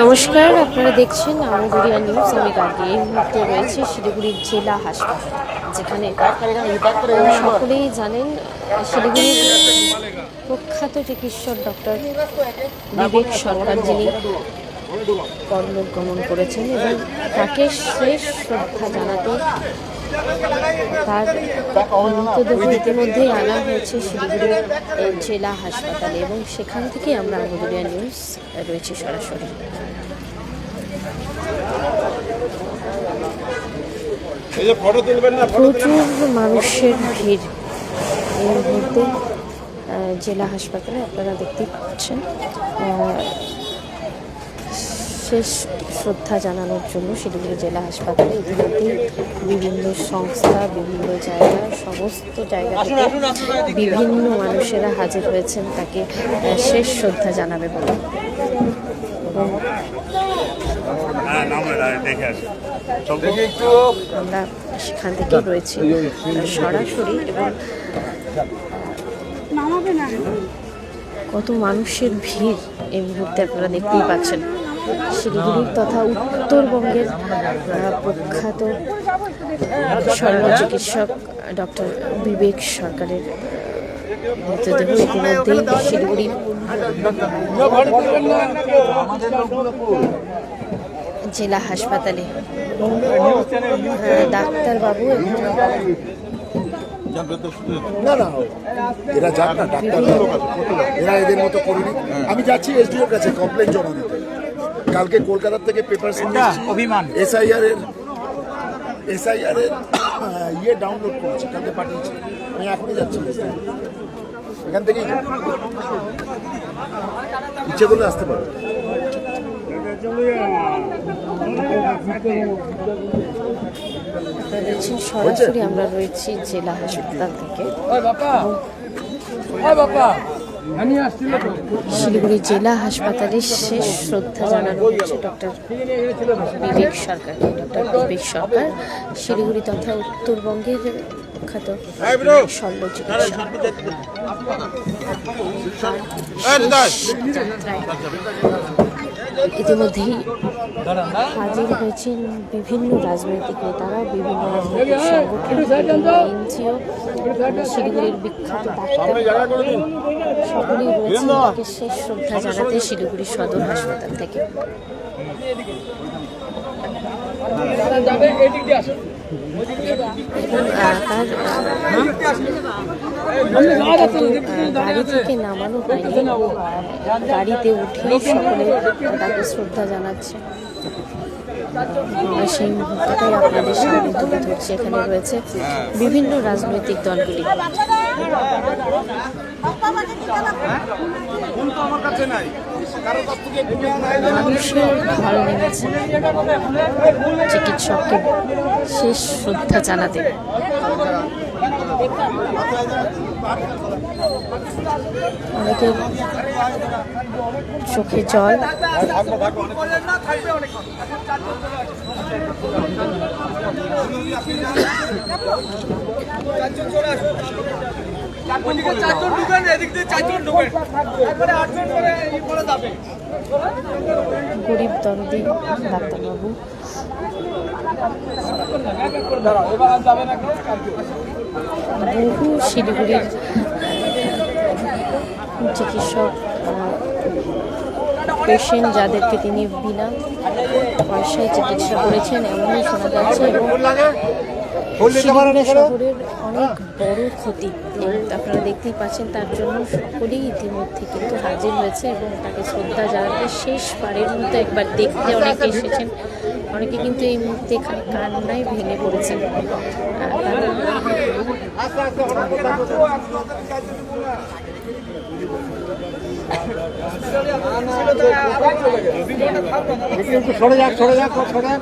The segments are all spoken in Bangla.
নমস্কার, আপনারা দেখছেন আমগুড়িয়া নিউজ। আমি গার্গি এই মুহূর্তে রয়েছে শিলিগুড়ির জেলা হাসপাতাল, যেখানে সকলেই জানেন, শিলিগুড়ির প্রখ্যাত চিকিৎসক ডক্টর বিবেক সরকার যিনি পরলোক গমন করেছেন এবং তাকে শেষ শ্রদ্ধা জানাতে তার মৃতদেহ ইতিমধ্যেই আনা হয়েছে শিলিগুড়ির জেলা হাসপাতালে এবং সেখান থেকে আমরা আমগুড়িয়া নিউজ রয়েছে সরাসরি। প্রচুর মানুষের ভিড় এই মুহূর্তে জেলা হাসপাতালে আপনারা দেখতে পাচ্ছেন। শেষ শ্রদ্ধা জানানোর জন্য শিলিগুড়ি জেলা হাসপাতালে ইতিমধ্যেই বিভিন্ন সংস্থা বিভিন্ন জায়গা সমস্ত জায়গা থেকে বিভিন্ন মানুষেরা হাজির হয়েছেন তাকে শেষ শ্রদ্ধা জানাবে বলে। এবং হ্যাঁ আমরা সেখান থেকে রয়েছি। সরাসরি এবং কত মানুষের ভিড় এই মুহূর্তে আপনারা দেখতেই পাচ্ছেন। শিলিগুড়ির তথা উত্তরবঙ্গের প্রখ্যাত শল্য চিকিৎসক ডক্টর বিবেক সরকারের মৃতদেহ ইতিমধ্যেই শিলিগুড়ি জেলা হাসপাতালে ডাক্তারবাবু না এরা যাক না ডাক্তার এরা এদের মতো করিনি। আমি যাচ্ছি এসডিওর কাছে কমপ্লেন জমা দিতে। কালকে কলকাতা থেকে পেপার অভিমান। এসআইআর এর এসআইআর এর ইয়ে ডাউনলোড করেছি কালকে পাঠিয়েছি। আমি এখনই যাচ্ছি এখান থেকেই ইচ্ছে করলে আসতে পারো। সরাসরি আমরা রয়েছি জেলা হাসপাতাল থেকে। শিলিগুড়ি জেলা হাসপাতালে শেষ শ্রদ্ধা জানানো হচ্ছে ডক্টর বিবেক সরকার ডক্টর বিবেক সরকার শিলিগুড়ি তথা উত্তরবঙ্গের বিখ্যাত শল্য চিকিৎসক ইতিমধ্যেই হাজির হয়েছেন বিভিন্ন রাজনৈতিক নেতারা বিভিন্ন রাজনৈতিক সংগঠন এনজিও শিলিগুড়ির বিখ্যাত ডাক্তার সকলেই রয়েছেন তাকে শেষ শ্রদ্ধা জানাতে শিলিগুড়ি সদর হাসপাতাল থেকে। গাড়ি থেকে নামানো হয়নি। গাড়িতে উঠেই সকলে তাকে শ্রদ্ধা জানাচ্ছে। সেই মুহূর্তটাই আপনাদের সামনে তুলে ধরছি। এখানে রয়েছে বিভিন্ন রাজনৈতিক দলগুলি। মানুষের ঢল নেমেছে চিকিৎসককে শেষ শ্রদ্ধা জানাতে। অনেকের চোখে জল। ওইদিকে গরিব দরদি ডাক্তারবাবু। বহু শিলিগুড়ির চিকিৎসক পেশেন্ট যাদেরকে তিনি বিনা পয়সায় চিকিৎসা করেছেন এমনই শোনা যাচ্ছে। এবং শহরের অনেক বড় ক্ষতি আপনারা দেখতেই পাচ্ছেন তার জন্য সকলেই ইতিমধ্যে কিন্তু হাজির হয়েছে এবং তাকে শ্রদ্ধা জানাতে শেষবারের মতো একবার দেখতে অনেকে এসেছেন অনেকে কিন্তু এই মুহূর্তে এখানে কান্নায় ভেঙে পড়েছেন সরে যাক সরে যাক সরে যাক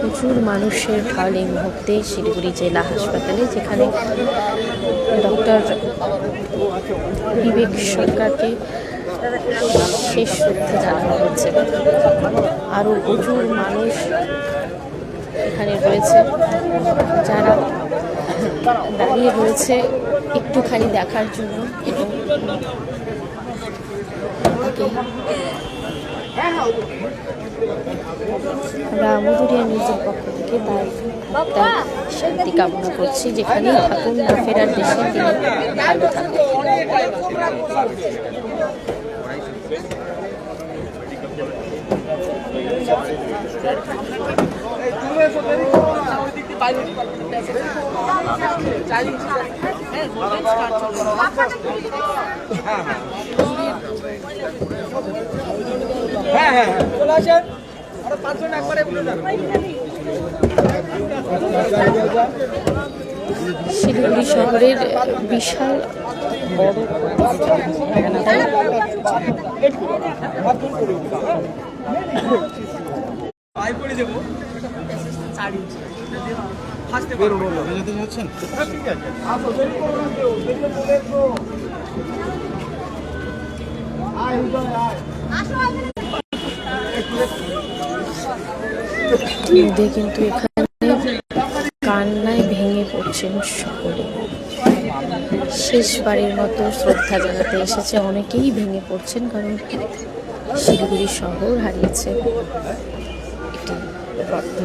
প্রচুর মানুষের ঢল এই মুহূর্তে শিলিগুড়ি জেলা হাসপাতালে, যেখানে ডক্টর বিবেক সরকারকে শেষ শ্রদ্ধা জানানো হচ্ছে। আরও প্রচুর মানুষ এখানে রয়েছে, যারা দাঁড়িয়ে রয়েছে একটুখানি দেখার জন্য। আমরা নিউজের পক্ষ থেকে তার আত্মার শান্তি কামনা করছি যেখানেই থাকুন না ফেরার দেশে তিনি ভালো থাকুন হ্যাঁ হ্যাঁ চলে আসেন। আরও পাঁচজন একবারে বলে যান। শিলিগুড়ি শহরের বিশাল বড় মধ্যে কিন্তু এখানে কান্নায় ভেঙে পড়ছেন সকলে। শেষবারের মতো শ্রদ্ধা জানাতে এসেছে। অনেকেই ভেঙে পড়ছেন কারণ শিলিগুড়ি শহর হারিয়েছে একটি রত্ন।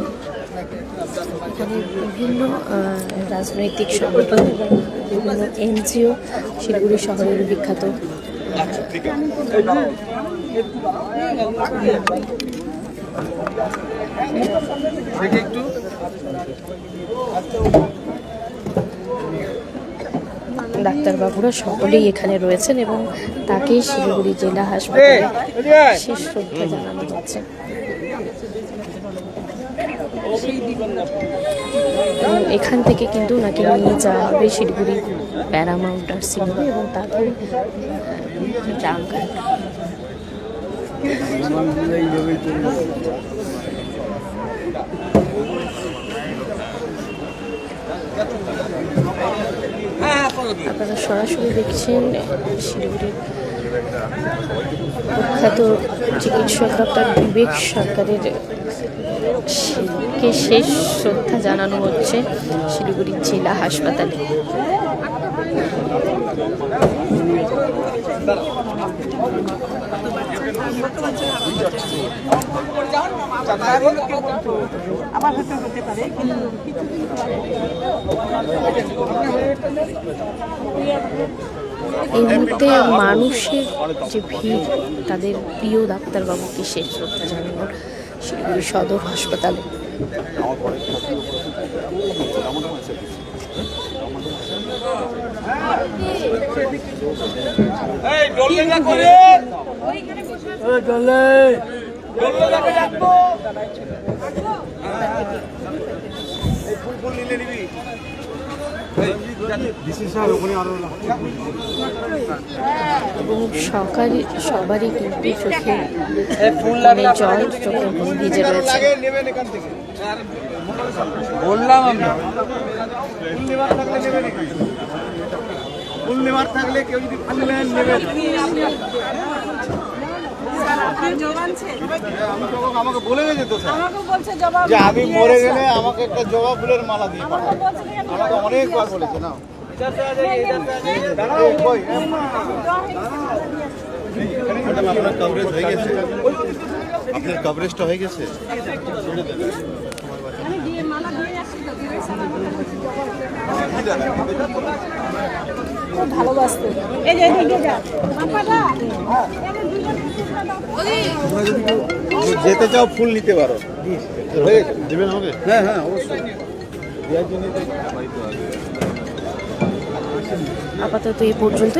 এখানে বিভিন্ন রাজনৈতিক সংগঠন বিভিন্ন এনজিও শিলিগুড়ি শহরের বিখ্যাত। ডাক্তারবাবুরা সকলেই এখানে রয়েছেন এবং তাকেই শিলিগুড়ি জেলা হাসপাতালে শেষ শ্রদ্ধা জানানো এবং এখান থেকে কিন্তু নাকি নিয়ে যাওয়া হবে শিলিগুড়ি প্যারামাউন্ট নার্সিংহোমে এবং তারপরে আপনারা সরাসরি দেখছেন শিলিগুড়ির বিখ্যাত চিকিৎসক ডক্টর বিবেক সরকারের কে শেষ শ্রদ্ধা জানানো হচ্ছে শিলিগুড়ি জেলা হাসপাতালে। এই মুহূর্তে মানুষের যে ভিড়, তাদের প্রিয় ডাক্তারবাবুকে শেষ শ্রদ্ধা জানানোর শিলিগুড়ি সদর হাসপাতালে। ফুল ফুল নিলে নিবি। সকালে সবারই কিন্তু চোখে মানে জল চোখে ভিজে রয়েছে। বললাম আমি থাকলে কেউ যদি নেবেন। আমাকে বলে গেছে তো স্যার আমাকে বলছে জবাব যে আমি মরে গেলে আমাকে একটা জবা ফুলের মালা দিয়ে আমাকে অনেকবার বলেছে না ম্যাডাম আপনার কভারেজ হয়ে গেছে আপনার কভারেজটা হয়ে গেছে ভালোবাসতো এই যে যেতে চাও ফুল নিতে পারো। হয়ে দেবেন আমাকে? হ্যাঁ হ্যাঁ অবশ্যই। আপাতত এই পর্যন্ত